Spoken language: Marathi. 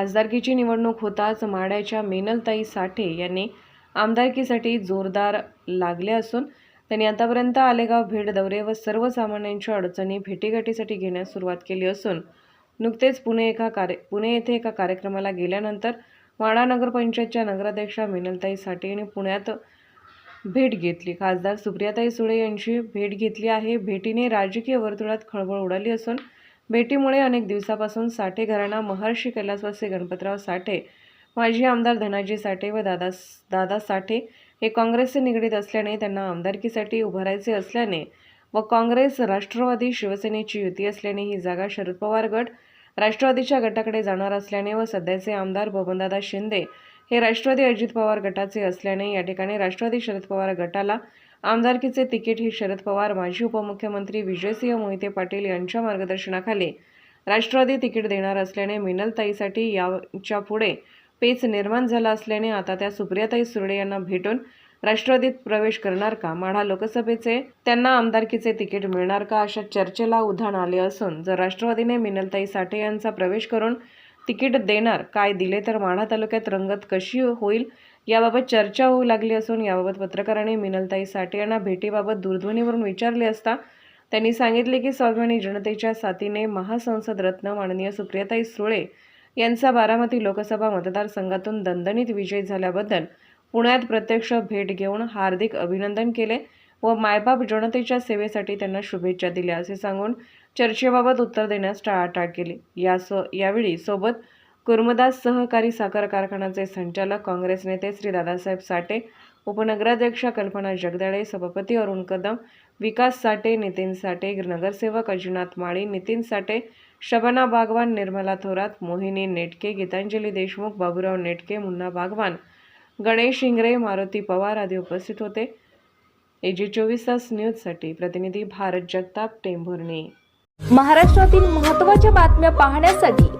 खासदारकीची निवडणूक होताच माड्याच्या मेनलताई साठे यांनी आमदारकीसाठी जोरदार लागले असून त्यांनी आतापर्यंत आलेगाव भेट दौरे व सर्वसामान्यांच्या अडचणी भेटीगाठीसाठी घेण्यास सुरुवात केली असून नुकतेच पुणे एका कार्य पुणे येथे एका कार्यक्रमाला गेल्यानंतर वाडा नगरपंचायतच्या नगराध्यक्षा मिनलताई साठे यांनी पुण्यात भेट घेतली. खासदार सुप्रियाताई सुळे यांची भेट घेतली आहे. भेटीने राजकीय वर्तुळात खळबळ उडाली असून भेटीमुळे अनेक दिवसापासून साठे घराणा महर्षी कैलासवासी गणपतराव साठे माजी आमदार धनाजी साठे व दादा दादा साठे हे काँग्रेसचे निगडीत असल्याने त्यांना आमदारकीसाठी उभारायचे असल्याने व काँग्रेस राष्ट्रवादी शिवसेनेची युती असल्याने ही जागा शरद पवार गट राष्ट्रवादीच्या गटाकडे जाणार असल्याने व सध्याचे आमदार बबनदादा शिंदे हे राष्ट्रवादी अजित पवार गटाचे असल्याने या ठिकाणी राष्ट्रवादी शरद पवार गटाला आमदारकीचे तिकीट हे शरद पवार माजी उपमुख्यमंत्री विजयसिंह मोहिते पाटील यांच्या मार्गदर्शनाखाली राष्ट्रवादी तिकीट देणार असल्याने मिनलताईसाठी याच्यापुढे पेच निर्माण झाला असल्याने आता त्या सुप्रियाताई सुर्डे यांना भेटून राष्ट्रवादीत प्रवेश करणार का? माढा लोकसभेचे त्यांना आमदारकीचे तिकीट मिळणार का अशा चर्चेला उधाण आले असून जर राष्ट्रवादीने मिनलताई साठे यांचा प्रवेश करून तिकीट देणार काय दिले तर माढा तालुक्यात रंगत कशी होईल? याबाबत चर्चा होऊ लागली असून याबाबत पत्रकारांनी मिनलताई साठे यांना भेटीबाबत दूरध्वनीवरून विचारले असता त्यांनी सांगितले की स्वाभिमानी जनतेच्या साथीने महासंसद रत्न माननीय सुप्रियाताई सुळे यांचा बारामती लोकसभा मतदारसंघातून दणदणीत विजय झाल्याबद्दल पुण्यात प्रत्यक्ष भेट घेऊन हार्दिक अभिनंदन केले व मायबाप जनतेच्या सेवेसाठी त्यांना शुभेच्छा दिल्या असे सांगून चर्चेबाबत उत्तर देण्यास टाळाटाळ केली. या सो यावेळी सोबत कुर्मदास सहकारी साखर कारखान्याचे संचालक काँग्रेस नेते श्री दादासाहेब साठे उपनगराध्यक्षा कल्पना जगदाळे सभापती अरुण कदम विकास साठे नितीन साठे नगरसेवक अजिनाथ माळी नितीन साठे शबाना बागवान निर्मला थोरात मोहिनी नेटके गीतांजली देशमुख बाबूराव नेटके मुन्ना बागवान गणेश इंगरे मारुती पवार आदी उपस्थित होते. एजी चोवीस तास न्यूजसाठी प्रतिनिधी भारत जगताप टेंभुर्णी. महाराष्ट्रातील महत्त्वाच्या बातम्या पाहण्यासाठी